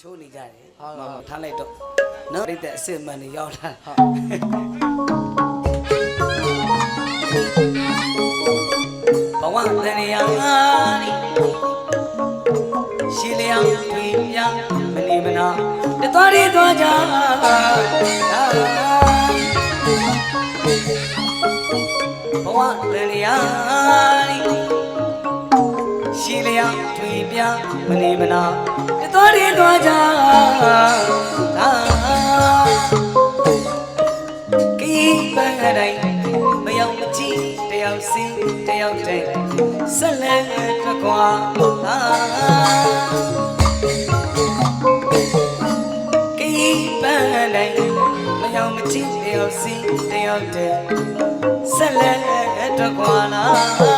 ချိုးနေကြတယ်ဟုတ်ပါဘူးထားလိုက်တော့နော်ပြိတ္တအစစ်မှန်နေရောက်လာဟုတ်ဘဝတရယာနီရှိလျောင်းတွေ့ပြမနေမနာတတော်ရီတော်ကြဘဝတရယာနီရှိလျောင်း တွေ့ပြမနေမနာတတော်ရီတော်ကြအာကီးပန်းတိုင်းမယောင်မကြည့်တယောက်စင်းတယောက်တည်းဆက်လက်ထွက်ခွာအာကီးပန်းတိုင်းမယောင်မကြည့်တယောက်စင်းတယောက်တည်းဆက်လက်ထွက်ခွာလာ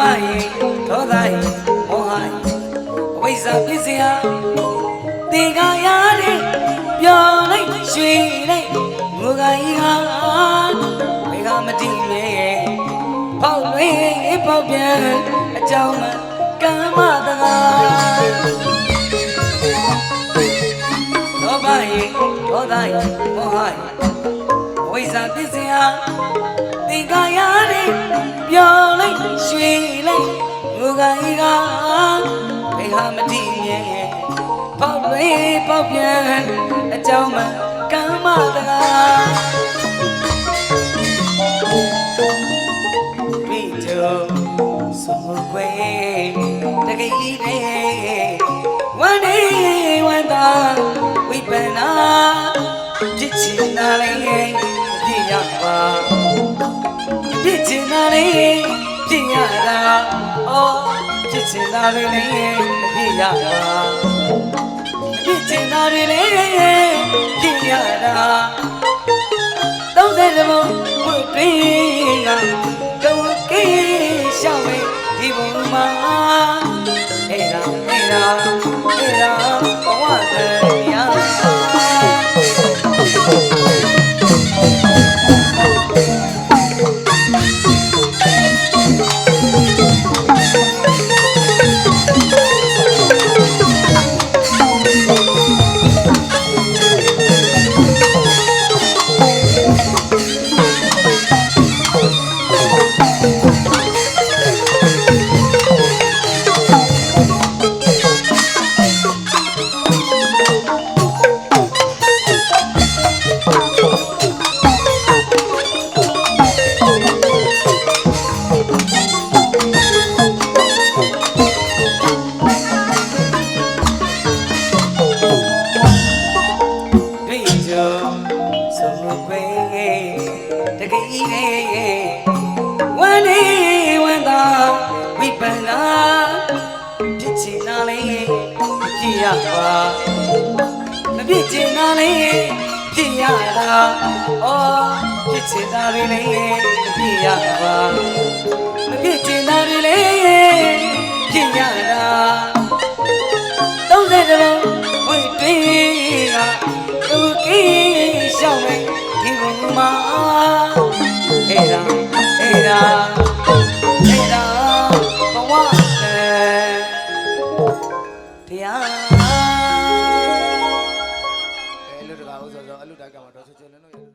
လောဘယေဒေါသယေမောဟယေအဝိဇ္ဇာပစ္စယသင်္ကာရတဲ့ပျော်လိုက်ရွှေလိုက်ငိုကကြီးဟာဘယ်ကမတည်မြဲပေါက်လွင်ပေါက်ပြန်အကြောင်းမကမ္မတကားလောဘယေဒေါသယေမောဟယေဝိဇ္ဇာပစ္စယ သင်္ကာရတဲ့ပျော်လိုက်ရွှေလိုက်ငိုကကြီးဟာဘယ်ဟာမတည်မြဲပေါက်တွေပေါက်ပြန်အကြောင်းမှကမ္မတကားတွေ့ကြဆုံးခွေတကယ်ကြီးနေဝမ်းနေဝမ်းသာဝိပန္နာဖြစ်ချင်တာလေးပြ ချင်တာလေးပြည့်ရတာအော်ဖြစ်ချင်တာလေးပြည့်ရပါပြစ်ချင်တာတွေလည်းကြည့်ရတာသုံးဆယ်တဘုံဝတ်တွင်းကကဝကေးရှောင်းမေဒီဘုံမှာအဲ့ဒါအဲ့ဒါ ဝမ်းနေဝမ်းသာဝိပန္နာဖြစ်ချင်တာလေးကြည့်ရပါမဖြစ်ချင်တာလေးဖြစ်ရတာအော်ဖြစ်ချင်တာလေးဖြစ်ရပါမဖြစ်ချင်တာလေးဖြစ်ရတာသုံးဆယ်တလုံးဝိတွင်းကသူကိရှောင်းမေဒီဘုံမှာ တရားအဲလူတကာဥစ္စာဆိုအလူတကမှာတော့ချွတ်ချွတ်လင်းလို့